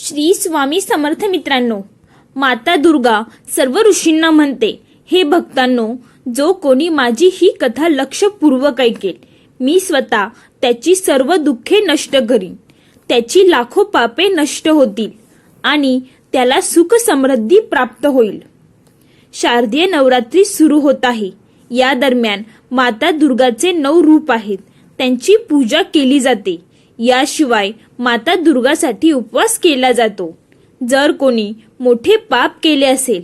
श्री स्वामी समर्थ मित्रांनो माता दुर्गा सर्व ऋषींना म्हणते हे भक्तांनो जो कोणी माझी ही कथा लक्षपूर्वक ऐकेल मी स्वतः त्याची सर्व दुःखे नष्ट करीन त्याची लाखो पापे नष्ट होतील आणि त्याला सुख समृद्धी प्राप्त होईल. शारदीय नवरात्री सुरू होत आहे. या दरम्यान माता दुर्गाचे नऊ रूप आहेत. त्यांची पूजा केली जाते. याशिवाय माता दुर्गासाठी उपवास केला जातो. जर कोणी मोठे पाप केले असेल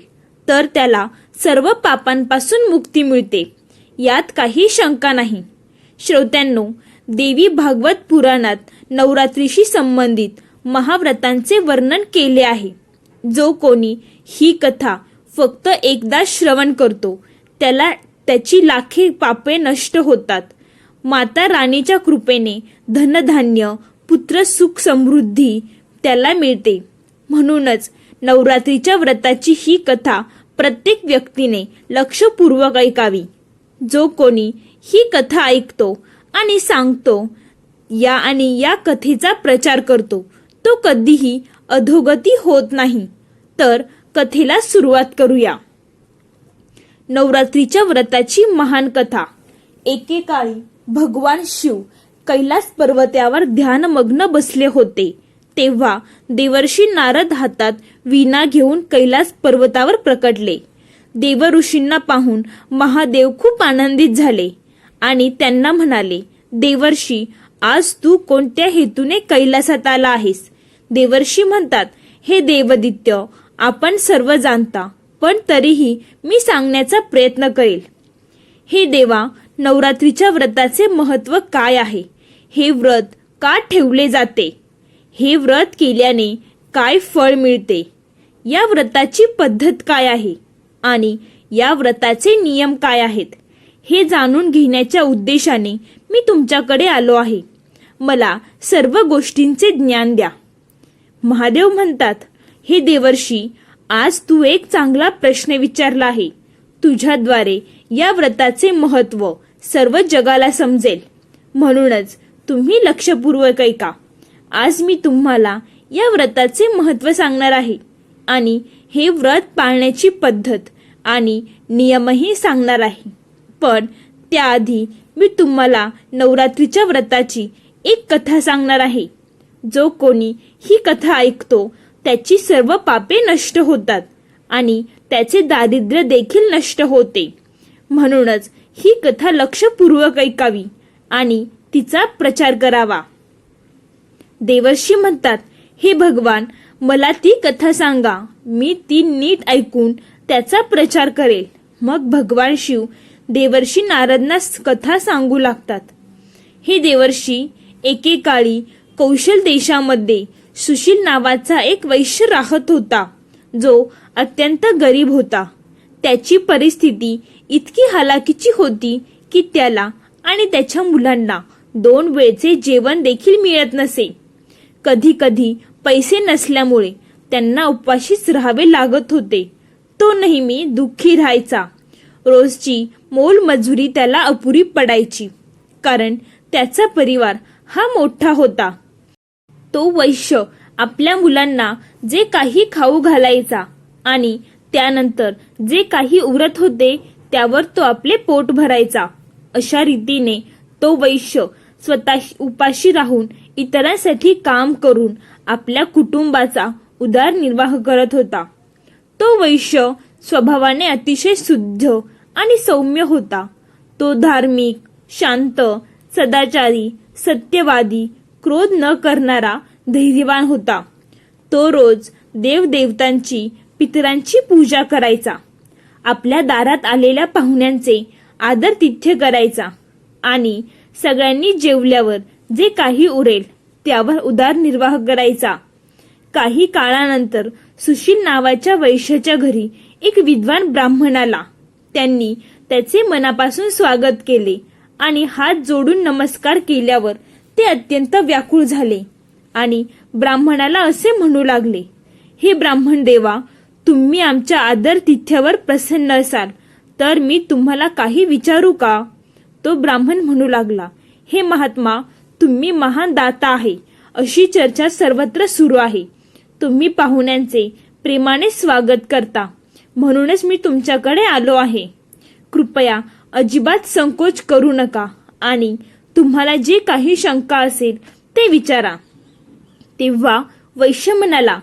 तर त्याला सर्व पापांपासून मुक्ती मिळते. यात काही शंका नाही. श्रोत्यांनो देवी भागवत पुराणात नवरात्रीशी संबंधित महाव्रतांचे वर्णन केले आहे. जो कोणी ही कथा फक्त एकदा श्रवण करतो त्याला त्याची लाखे पापे नष्ट होतात. माता राणीच्या कृपेने धनधान्य पुत्र सुख समृद्धी त्याला मिळते. म्हणूनच नवरात्रीच्या व्रताची ही कथा प्रत्येक व्यक्तीने लक्षपूर्वक ऐकावी. जो कोणी ही कथा ऐकतो आणि सांगतो या आणि या कथेचा प्रचार करतो तो कधीही अधोगती होत नाही. तर कथेला सुरुवात करूया. नवरात्रीच्या व्रताची महान कथा. एकेकाळी भगवान शिव कैलास पर्वतावर ध्यानमग्न बसले होते. तेव्हा देवर्षी नारद हातात वीणा घेऊन कैलास पर्वतावर प्रकटले. देवऋषींना पाहून महादेव खूप आनंदित झाले आणि त्यांना म्हणाले देवर्षी आज तू कोणत्या हेतूने कैलासात आला आहेस? देवर्षी म्हणतात हे देवदित्य आपण सर्व जाणता पण तरीही मी सांगण्याचा प्रयत्न करेल. हे देवा नवरात्रीच्या व्रताचे महत्त्व काय आहे? हे व्रत का ठेवले जाते? हे व्रत केल्याने काय फळ मिळते? या व्रताची पद्धत काय आहे? आणि या व्रताचे नियम काय आहेत? हे जाणून घेण्याच्या उद्देशाने मी तुमच्याकडे आलो आहे. मला सर्व गोष्टींचे ज्ञान द्या. महादेव म्हणतात हे देवर्षी आज तू एक चांगला प्रश्न विचारला आहे. तुझ्याद्वारे या व्रताचे महत्त्व सर्व जगाला समजेल. म्हणूनच तुम्ही लक्षपूर्वक ऐका. आज मी तुम्हाला या व्रताचे महत्त्व सांगणार आहे आणि हे व्रत पाळण्याची पद्धत आणि नियमही सांगणार आहे. पण त्याआधी मी तुम्हाला नवरात्रीच्या व्रताची एक कथा सांगणार आहे. जो कोणी ही कथा ऐकतो त्याची सर्व पापे नष्ट होतात आणि त्याचे दारिद्र्य देखील नष्ट होते. म्हणूनच ही कथा लक्षपूर्वक ऐकावी आणि तिचा प्रचार करावा. देवर्षी म्हणतात हे भगवान मला ती कथा सांगा. मी ती नीट ऐकून त्याचा प्रचार करेल. मग भगवान शिव देवर्षी नारदना कथा सांगू लागतात. हे देवर्षी एकेकाळी कौशल देशामध्ये सुशील नावाचा एक वैश्य राहत होता जो अत्यंत गरीब होता. त्याची परिस्थिती इतकी हलाकीची होती की त्याला आणि त्याच्या मुलांना दोन वेळचे जेवण देखील मिळत नसे. कधी कधी पैसे नसल्यामुळे त्यांना उपाशीच राहावे लागत होते. तो नेहमी दुःखी राहायचा. रोजची मोलमजुरी त्याला अपुरी पडायची. कारण त्याचा परिवार हा मोठा होता. तो वैश्य आपल्या मुलांना जे काही खाऊ घालायचा आणि त्यानंतर जे काही उरत होते त्यावर तो आपले पोट भरायचा. अशा रीतीने तो वैश्य स्वतः उपाशी राहून इतरांसाठी काम करून आपल्या कुटुंबाचा उदारनिर्वाह करत होता. तो वैश्य स्वभावाने अतिशय शुद्ध आणि सौम्य होता. तो धार्मिक शांत सदाचारी सत्यवादी क्रोध न करणारा धैर्यवान होता. तो रोज देवदेवतांची पितरांची पूजा करायचा. आपल्या दारात आलेल्या पाहुण्यांचे आदर तिथ्य करायचा. आणि सगळ्यांनी जेवल्यावर जे काही उरेल त्यावर उदारनिर्वाह करायचा. काही काळानंतर सुशील नावाच्या वैश्याच्या घरी एक विद्वान ब्राह्मण आला. त्यांनी त्याचे मनापासून स्वागत केले आणि हात जोडून नमस्कार केल्यावर ते अत्यंत व्याकुळ झाले आणि ब्राह्मणाला असे म्हणू लागले हे ब्राह्मण देवा तुम्ही आमच्या आदर तिथ्यावर प्रसन्न असाल. तर मी तुम्हाला काही विचारू का? तो ब्राह्मण म्हणू लागला हे महात्मा तुम्ही महान दाता आहे. अशी चर्चा सर्वत्र सुरू आहे. तुम्ही पाहुण्यांचे प्रेमाने स्वागत करता. म्हणूनच मी तुमच्याकडे आलो आहे. कृपया अजिबात संकोच करू नका आणि तुम्हाला जे काही शंका असेल ते विचारा. तेव्हा वैश्य म्हणाला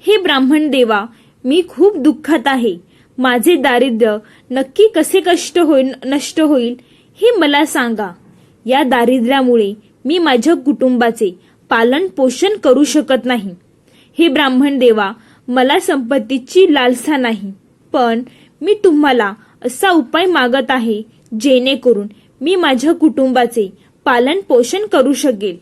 हे ब्राह्मण देवा मी खूप दुःखात आहे. माझे दारिद्र्य नक्की कसे कष्ट होईल नष्ट होईल हे मला सांगा. या दारिद्र्यामुळे मी माझ्या कुटुंबाचे पालन पोषण करू शकत नाही. हे ब्राह्मण देवा मला संपत्तीची लालसा नाही. पण मी तुम्हाला असा उपाय मागत आहे जेणेकरून मी माझ्या कुटुंबाचे पालन पोषण करू शकेल.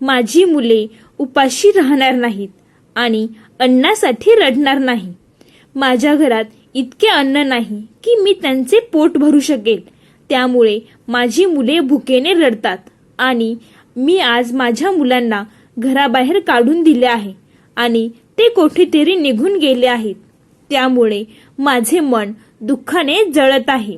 माझी मुले उपाशी राहणार नाहीत आणि अन्नासाठी रडणार नाही. माझ्या घरात इतके अन्न नाही की मी त्यांचे पोट भरू शकेल. त्यामुळे माझी मुले भुकेने रडतात आणि मी आज माझ्या मुलांना घराबाहेर काढून दिले आहे आणि ते कोठेतरी निघून गेले आहेत. त्यामुळे माझे मन दुःखाने जळत आहे.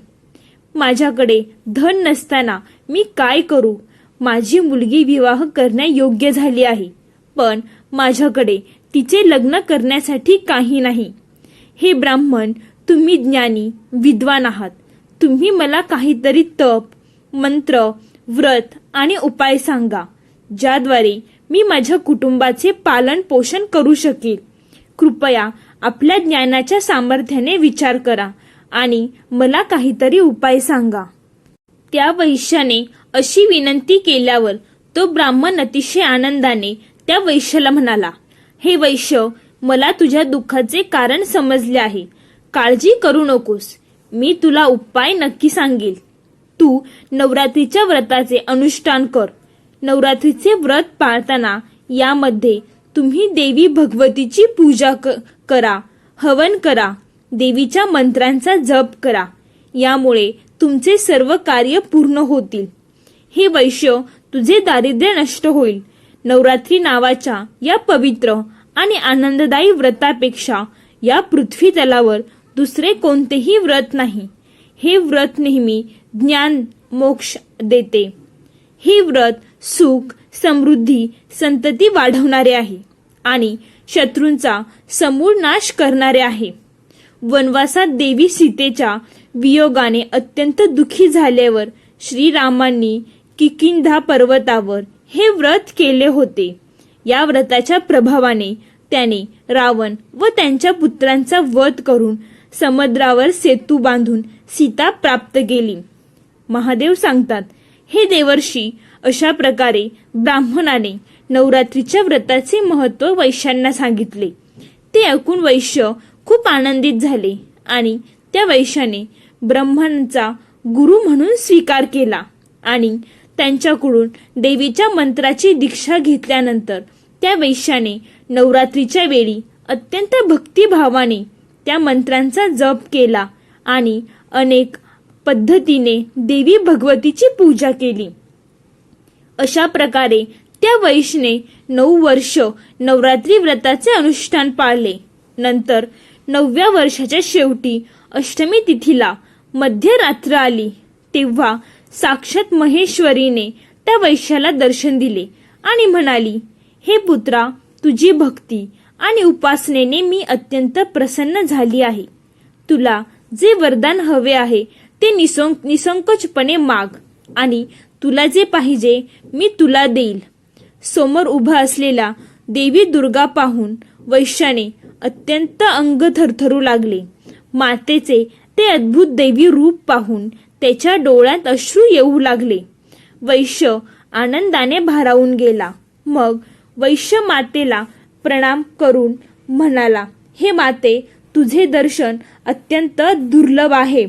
माझ्याकडे धन नसताना मी काय करू? माझी मुलगी विवाह करण्यायोग्य झाली आहे. पण माझ्याकडे तिचे लग्न करण्यासाठी काही नाही. हे ब्राह्मण तुम्ही ज्ञानी विद्वान आहात. तुम्ही मला काहीतरी तप मंत्र व्रत आणि उपाय सांगा ज्याद्वारे मी माझ्या कुटुंबाचे पालन पोषण करू शकेल. कृपया आपल्या ज्ञानाच्या सामर्थ्याने विचार करा आणि मला काहीतरी उपाय सांगा. त्या वैश्याने अशी विनंती केल्यावर तो ब्राह्मण अतिशय आनंदाने त्या वैश्याला म्हणाला हे वैश्य मला तुझ्या दुःखाचे कारण समजले आहे. काळजी करू नकोस. मी तुला उपाय नक्की सांगेल. तू नवरात्रीच्या व्रताचे अनुष्ठान कर. नवरात्रीचे व्रत पाळताना यामध्ये तुम्ही देवी भगवतीची पूजा क- करा हवन करा देवीच्या मंत्रांचा जप करा. यामुळे तुमचे सर्व कार्य पूर्ण होतील. हे वैश्य तुझे दारिद्र्य नष्ट होईल. नवरात्री नावाच्या या पवित्र आणि आनंददायी व्रतापेक्षा या पृथ्वी तलावर दुसरे कोणतेही व्रत नाही. हे व्रत नेहमी ज्ञान मोक्ष देते. हे व्रत सुख समृद्धी संतती वाढवणारे आहे आणि शत्रूंचा समूळ नाश करणारे आहे. वनवासात देवी सीतेच्या वियोगाने अत्यंत दुखी झाल्यावर श्रीरामांनी किकिंधा पर्वतावर हे व्रत केले होते. या व्रताच्या प्रभावाने त्याने रावण व त्यांच्या पुत्रांचा वध करून समुद्रावर सेतू बांधून सीता प्राप्त केली. महादेव सांगतात हे देवर्षी अशा प्रकारे ब्राह्मणाने नवरात्रीच्या व्रताचे महत्त्व वैश्यांना सांगितले. ते ऐकून वैश्य खूप आनंदित झाले आणि त्या वैश्याने ब्रह्मांचा गुरु म्हणून स्वीकार केला आणि त्यांच्याकडून देवीच्या मंत्राची दीक्षा घेतल्यानंतर त्या वैश्याने नवरात्रीच्या वेळी अत्यंत भक्तिभावाने त्या मंत्रांचा जप केला आणि अनेक पद्धतीने देवी भगवतीची पूजा केली. अशा प्रकारे त्या वैश्यने नऊ वर्ष नवरात्री व्रताचे अनुष्ठान पाळले. नंतर नवव्या वर्षाच्या शेवटी अष्टमी तिथीला मध्यरात्र आली. तेव्हा साक्षात महेश्वरीने त्या वैश्याला दर्शन दिले आणि म्हणाली हे पुत्रा तुझी भक्ती आणि उपासनेने मी अत्यंत प्रसन्न झाली आहे. तुला जे वरदान हवे आहे ते निसं निसंकोचपणे माग आणि तुला जे पाहिजे मी तुला देईल. समोर उभा असलेला देवी दुर्गा पाहून वैश्याने अत्यंत अंग थरथरू लागले. मातेचे ते अद्भुत देवी रूप पाहून त्याच्या डोळ्यात अश्रू येऊ लागले. वैश्य आनंदाने भारावून गेला. मग वैश्य मातेला प्रणाम करून म्हणाला हे माते तुझे दर्शन अत्यंत दुर्लभ आहे.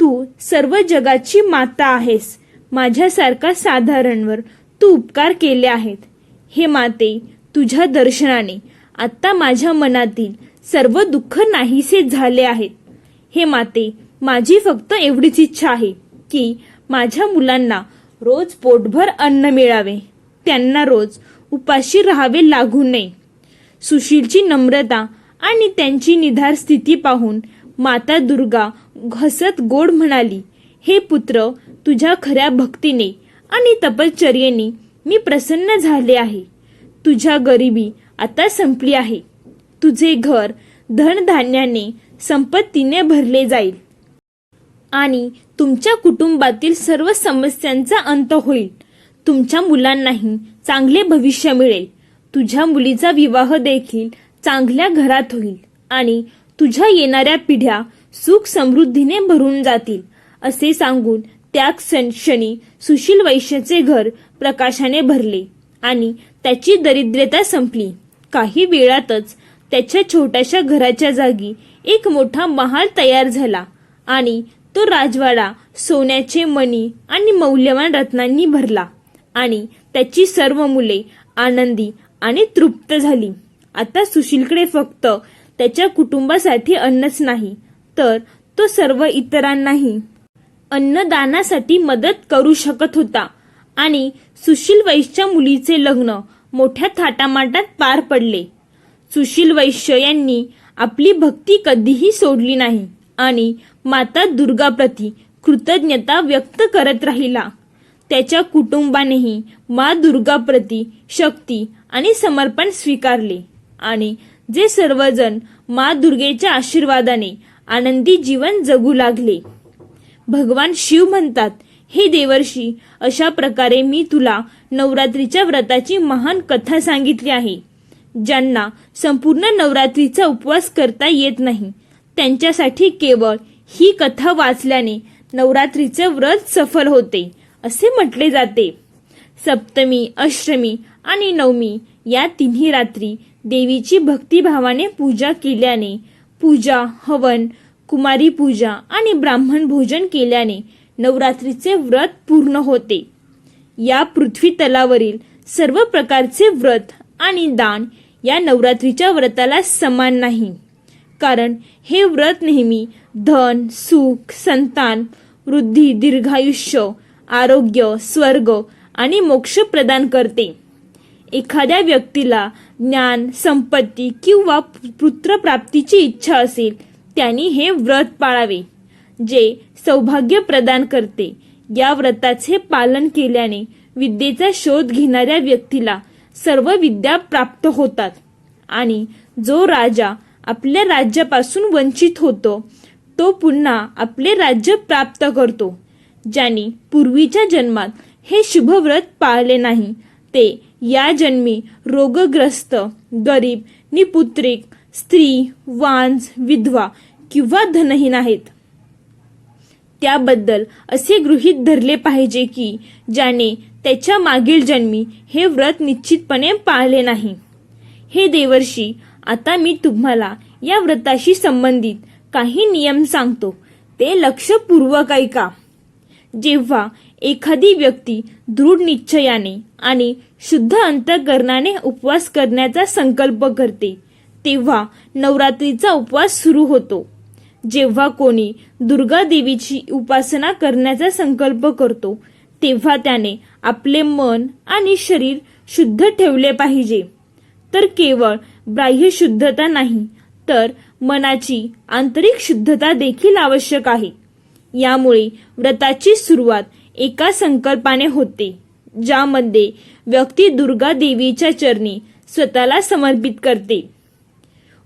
तू सर्व जगाची माता आहेस. माझ्यासारखा साधारणवर तू उपकार केले आहेत. हे माते तुझ्या दर्शनाने आत्ता माझ्या मनातील सर्व दुःख नाहीसे झाले आहेत. हे माते माझी फक्त एवढीच इच्छा आहे की माझ्या मुलांना रोज पोटभर अन्न मिळावे. त्यांना रोज उपाशी राहावे लागू नये. सुशीलची नम्रता आणि त्यांची निधार स्थिती पाहून माता दुर्गा घसत गोड म्हणाली हे पुत्र तुझ्या खऱ्या भक्तीने आणि तपश्चर्येने मी प्रसन्न झाले आहे. तुझ्या गरिबी आता संपली आहे. तुझे घर धनधान्याने संपत्तीने भरले जाईल. आणि तुमच्या कुटुंबातील सर्व समस्यांचा अंत होईल. तुमच्या मुलांनाही चांगले भविष्य मिळेल. तुझ्या मुलीचा विवाह देखील चांगल्या घरात होईल आणि तुझ्या येणाऱ्या पिढ्या सुख समृद्धीने भरून जातील असे सांगून त्या क्षण- क्षणी सुशील वैश्यचे घर प्रकाशाने भरले आणि त्याची दरिद्रता संपली. काही वेळातच त्याच्या छोट्याशा घराच्या जागी एक मोठा महाल तयार झाला आणि तो राजवाडा सोन्याचे मणी आणि मौल्यवान रत्नांनी भरला आणि त्याची सर्व मुले आनंदी आणि तृप्त झाली. आता सुशीलकडे फक्त त्याच्या कुटुंबासाठी अन्नच नाही तर तो सर्व इतरांनाही अन्नदानासाठी मदत करू शकत होता आणि सुशील वैश्यच्या मुलीचे लग्न मोठ्या थाटामाटात पार पडले. सुशील वैश्य यांनी आपली भक्ती कधीही सोडली नाही आणि माता दुर्गाप्रती कृतज्ञता व्यक्त करत राहिला. त्याच्या कुटुंबानेही मा दुर्गाप्रती शक्ती आणि समर्पण स्वीकारले आणि जे सर्वजण मा दुर्गेच्या आशीर्वादाने आनंदी जीवन जगू लागले. भगवान शिव म्हणतात हे देवर्षी अशा प्रकारे मी तुला नवरात्रीच्या व्रताची महान कथा सांगितली आहे. ज्यांना संपूर्ण नवरात्रीचा उपवास करता येत नाही त्यांच्यासाठी केवळ ही कथा वाचल्याने नवरात्रीचे व्रत सफल होते असे म्हटले जाते. सप्तमी अष्टमी आणि नवमी या तिन्ही रात्री देवीची भक्तिभावाने पूजा केल्याने पूजा हवन कुमारी पूजा आणि ब्राह्मण भोजन केल्याने नवरात्रीचे व्रत पूर्ण होते. या पृथ्वी तलावरील सर्व प्रकारचे व्रत आणि दान या नवरात्रीच्या व्रताला समान नाही. कारण हे व्रत नेहमी धन सुख संतान वृद्धी दीर्घायुष्य आरोग्य स्वर्ग आणि मोक्ष प्रदान करते. एखाद्या व्यक्तीला ज्ञान संपत्ती किंवा पुत्रप्राप्तीची इच्छा असेल त्यांनी हे व्रत पाळावे जे सौभाग्य प्रदान करते. या व्रताचे पालन केल्याने विद्येचा शोध घेणाऱ्या व्यक्तीला सर्व विद्या प्राप्त होतात आणि जो राजा आपल्या राज्यापासून वंचित होतो तो पुन्हा आपले राज्य प्राप्त करतो ज्यांनी पूर्वीच्या जन्मात हे शुभव्रत पाळले नाही. ते या जन्मी रोगग्रस्त गरीब निपुत्रिक स्त्री वांज विधवा किंवा धनहीन आहेत. त्याबद्दल असे गृहीत धरले पाहिजे की ज्याने त्याच्या मागील जन्मी हे व्रत निश्चितपणे पाळले नाही. हे देवर्षी आता मी तुम्हाला या व्रताशी संबंधित काही नियम सांगतो. ते लक्षपूर्वक ऐका. जेव्हा एखादी व्यक्ती दृढ निश्चयाने आणि शुद्ध अंतकरणाने उपवास करण्याचा संकल्प करते तेव्हा नवरात्रीचा उपवास सुरू होतो. जेव्हा कोणी दुर्गा देवीची उपासना करण्याचा संकल्प करतो तेव्हा त्याने आपले मन आणि शरीर शुद्ध ठेवले पाहिजे. तर केवळ बाह्य शुद्धता नाही तर मनाची आंतरिक शुद्धता देखील आवश्यक आहे. यामुळे व्रताची सुरुवात एका संकल्पाने होते ज्यामध्ये व्यक्ती दुर्गा देवीच्या चरणी स्वतःला समर्पित करते.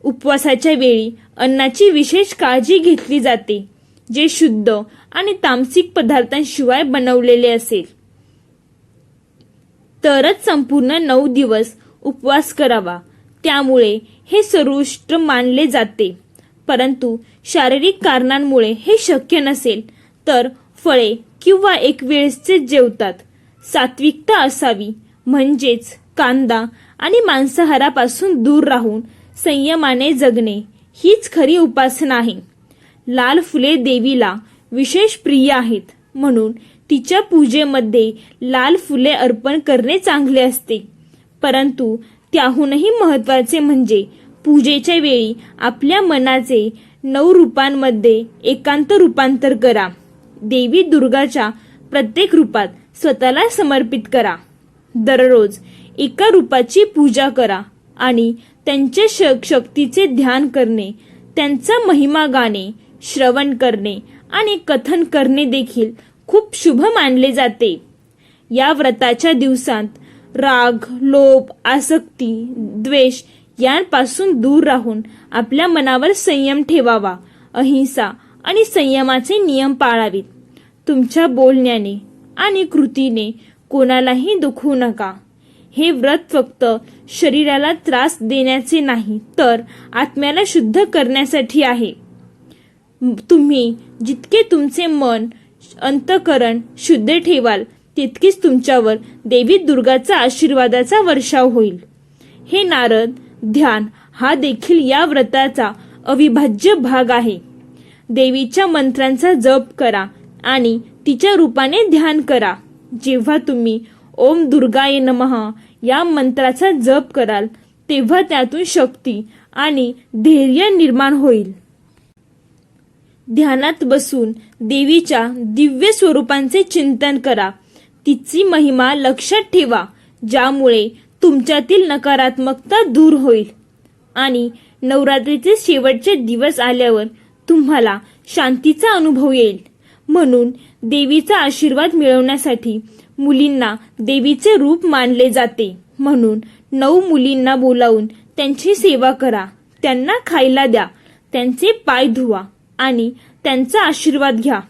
उपवासाच्या वेळी अन्नाची विशेष काळजी घेतली जाते जे शुद्ध आणि तामसिक पदार्थांशिवाय बनवलेले असेल. तरच संपूर्ण नऊ दिवस उपवास करावा त्यामुळे हे सर्वोष्ट मानले जाते. परंतु शारीरिक कारणांमुळे हे शक्य नसेल तर फळे किंवा एक वेळेसचे जेवतात. सात्विकता असावी म्हणजेच कांदा आणि मांसाहारापासून दूर राहून संयमाने जगणे हीच खरी उपासना आहे. लाल फुले देवीला विशेष प्रिय आहेत म्हणून तिच्या पूजेमध्ये लाल फुले अर्पण करणे चांगले असते. परंतु त्याहूनही महत्त्वाचे म्हणजे पूजेच्या वेळी आपल्या मनाचे नऊ रूपांमध्ये एकांत रूपांतर करा. देवी दुर्गाच्या प्रत्येक रूपात स्वतःला समर्पित करा. दररोज एका रूपाची पूजा करा आणि त्यांच्या शक शक्तीचे ध्यान करणे त्यांचा महिमा गाणे श्रवण करणे आणि कथन करणे देखील खूप शुभ मानले जाते. या व्रताच्या दिवसांत राग लोभ आसक्ती द्वेष यांपासून दूर राहून आपल्या मनावर संयम ठेवावा अहिंसा आणि संयमाचे नियम पाळावेत. तुमच्या बोलण्याने आणि कृतीने कोणालाही दुखू नका. हे व्रत फक्त शरीराला त्रास देण्याचे नाही तर आत्म्याला शुद्ध करण्यासाठी आहे. तुम्ही जितके तुमचे मन अंतकरण शुद्ध ठेवाल तितकीच तुमच्यावर देवी दुर्गाचा आशीर्वादाचा वर्षाव होईल. हे नारद ध्यान हा देखील या व्रताचा अविभाज्य भाग आहे. देवीच्या मंत्रांचा जप करा आणि तिच्या रूपाने ध्यान करा. जेव्हा तुम्ही ओम दुर्गाय नमः या मंत्राचा जप कराल तेव्हा त्यातून शक्ती आणि धैर्य निर्माण होईल. ध्यानात बसून देवीच्या दिव्य स्वरूपांचे चिंतन करा. तिची महिमा लक्षात ठेवा ज्यामुळे तुमच्यातील नकारात्मकता दूर होईल. आणि नवरात्रीचे शेवटचे दिवस आल्यावर तुम्हाला शांतीचा अनुभव येईल. म्हणून देवीचा आशीर्वाद मिळवण्यासाठी मुलींना देवीचे रूप मानले जाते. म्हणून नऊ मुलींना बोलावून त्यांची सेवा करा. त्यांना खायला द्या. त्यांचे पाय धुवा आणि त्यांचा आशीर्वाद घ्या.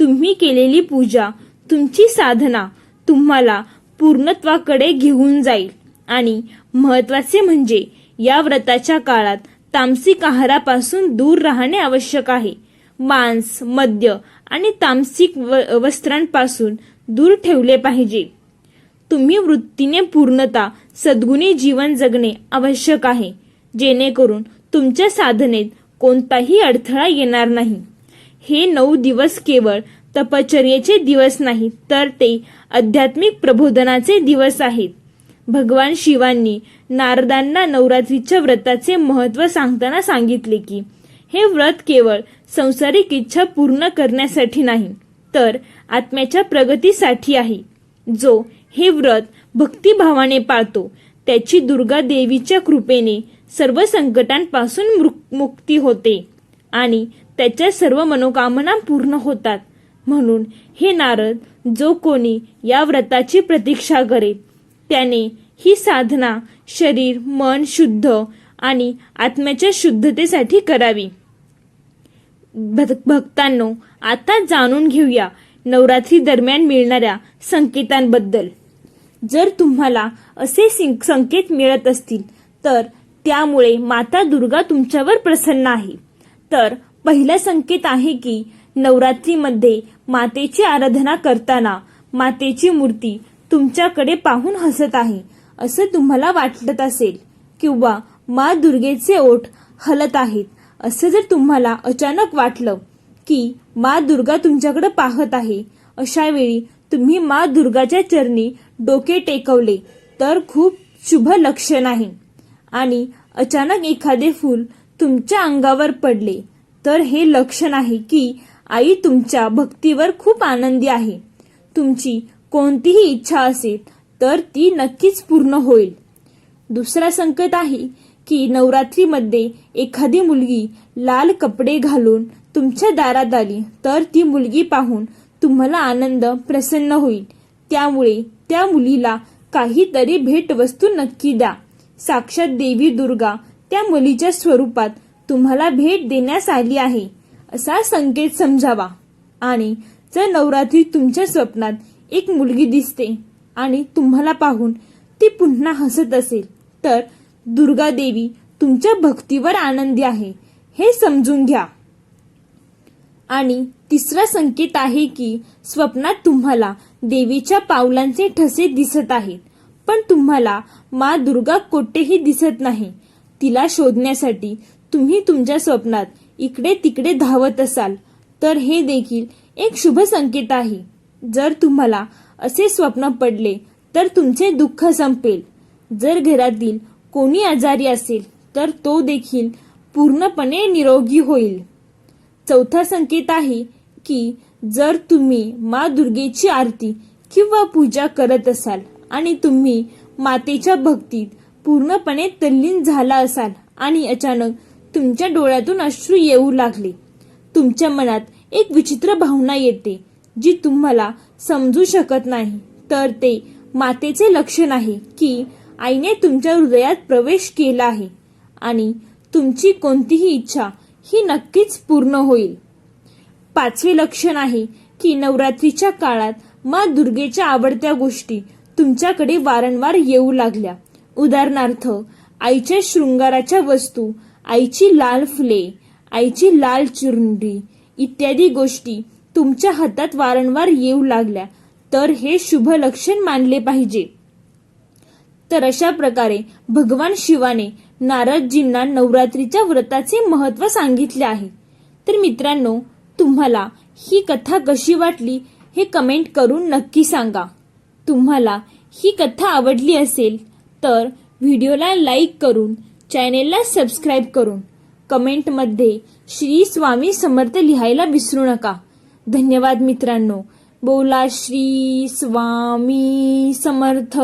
तुम्ही केलेली पूजा तुमची साधना तुम्हाला पूर्णत्वाकडे घेऊन जाईल. आणि महत्त्वाचे म्हणजे या व्रताच्या काळात तामसिक आहारापासून दूर राहणे आवश्यक आहे. मांस मद्य आणि तामसिक वस्त्रांपासून दूर ठेवले पाहिजे. तुम्ही वृत्तीने पूर्णता सद्गुणी जीवन जगणे आवश्यक आहे. जेणेकरून तुमच्या साधनेत कोणताही अडथळा येणार नाही. हे नऊ दिवस केवळ तपचर्येचे दिवस नाहीत तर ते आध्यात्मिक प्रबोधनाचे दिवस आहेत. भगवान शिवांनी नारदांना नवरात्रीच्या व्रताचे महत्त्व सांगताना सांगितले की हे व्रत केवळ संसारिक इच्छा पूर्ण करण्यासाठी नाही तर आत्म्याच्या प्रगतीसाठी आहे. जो हे व्रत भक्तिभावाने पाळतो त्याची दुर्गा देवीच्या कृपेने सर्व संकटांपासून मृ- मुक्ती होते आणि त्याच्या सर्व मनोकामना पूर्ण होतात. म्हणून हे नारद जो कोणी या व्रताची प्रतीक्षा करेल त्याने ही साधना शरीर मन शुद्ध आणि आत्म्याच्या शुद्धतेसाठी करावी. भक्तांनो आता जाणून घेऊया नवरात्री दरम्यान मिळणाऱ्या संकेतांबद्दल. जर तुम्हाला असे संकेत मिळत असतील तर त्यामुळे माता दुर्गा तुमच्यावर प्रसन्न आहे. तर पहिला संकेत आहे की नवरात्रीमध्ये मातेची आराधना करताना मातेची मूर्ती तुमच्याकडे पाहून हसत आहे असं तुम्हाला वाटत असेल किंवा मा दुर्गेचे ओठ हलत आहेत असं जर तुम्हाला अचानक वाटलं की मा दुर्गा तुमच्याकडे पाहत आहे अशा वेळी तुम्ही मा दुर्गाच्या चरणी डोके टेकवले तर खूप शुभ लक्षण आहे. आणि अचानक एखादे फूल तुमच्या अंगावर पडले तर हे लक्षण आहे की आई तुमच्या भक्तीवर खूप आनंदी आहे. तुमची कोणतीही इच्छा असेल तर ती नक्कीच पूर्ण होईल. दुसरा संकेत आहे की नवरात्रीमध्ये एखादी मुलगी लाल कपडे घालून तुमच्या दारात आली तर ती मुलगी पाहून तुम्हाला आनंद प्रसन्न होईल. त्यामुळे त्या मुलीला काहीतरी भेटवस्तू नक्की द्या. साक्षात देवी दुर्गा त्या मुलीच्या स्वरूपात तुम्हाला भेट देण्यास आली आहे. असा संकेत समजावा. आणि जर नवरात्री तुमच्या स्वप्नात एक मुलगी दिसते आणि तुम्हाला पाहून ती पुन्हा हसत असेल तर दुर्गा देवी तुमच्या भक्तीवर आनंदी आहे हे समजून घ्या. आणि तिसरा संकेत आहे की स्वप्नात तुम्हाला देवीच्या पावलांचे ठसे दिसत आहेत पण तुम्हाला मा दुर्गा कोठेही दिसत नाही. तिला शोधण्यासाठी तुम्ही तुमच्या स्वप्नात इकडे तिकडे धावत असाल तर हे देखील एक शुभ संकेत आहे. जर तुम्हाला असे स्वप्न पडले तर तुमचे दुःख संपेल. जर घरातील कोणी आजारी असेल तर तो देखील पूर्णपणे निरोगी होईल. चौथा संकेत आहे की जर तुम्ही मा दुर्गेची आरती किंवा पूजा करत असाल आणि तुम्ही मातेच्या भक्तीत पूर्णपणे तल्लीन झाला असाल आणि अचानक तुमच्या डोळ्यातून अश्रू येऊ लागले. तुमच्या मनात एक विचित्र भावना येते जी तुम्हाला समजू शकत नाही. तर ते मातेचे लक्षण आहे की आईने तुमच्या हृदयात प्रवेश केला आहे आणि तुमची कोणतीही इच्छा ही नक्कीच पूर्ण होईल. पाचवे लक्षण आहे की नवरात्रीच्या काळात मा दुर्गेच्या आवडत्या गोष्टी तुमच्याकडे वारंवार येऊ लागल्या. उदाहरणार्थ आईच्या शृंगाराच्या वस्तू आईची लाल फुले आईची लाल चुरुंडी इत्यादी गोष्टी तुमच्या हातात वारंवार येऊ लागल्या तर हे शुभ लक्षण मानले पाहिजे. तर अशा प्रकारे भगवान शिवाने नारदजींना नवरात्रीच्या व्रताचे महत्त्व सांगितले आहे. तर मित्रांनो तुम्हाला ही कथा कशी वाटली हे कमेंट करून नक्की सांगा. तुम्हाला ही कथा आवडली असेल तर व्हिडिओला लाईक करून चॅनेलला सबस्क्राईब करून कमेंटमध्ये श्री स्वामी समर्थ लिहायला विसरू नका. धन्यवाद मित्रांनो. बोला श्री स्वामी समर्थ.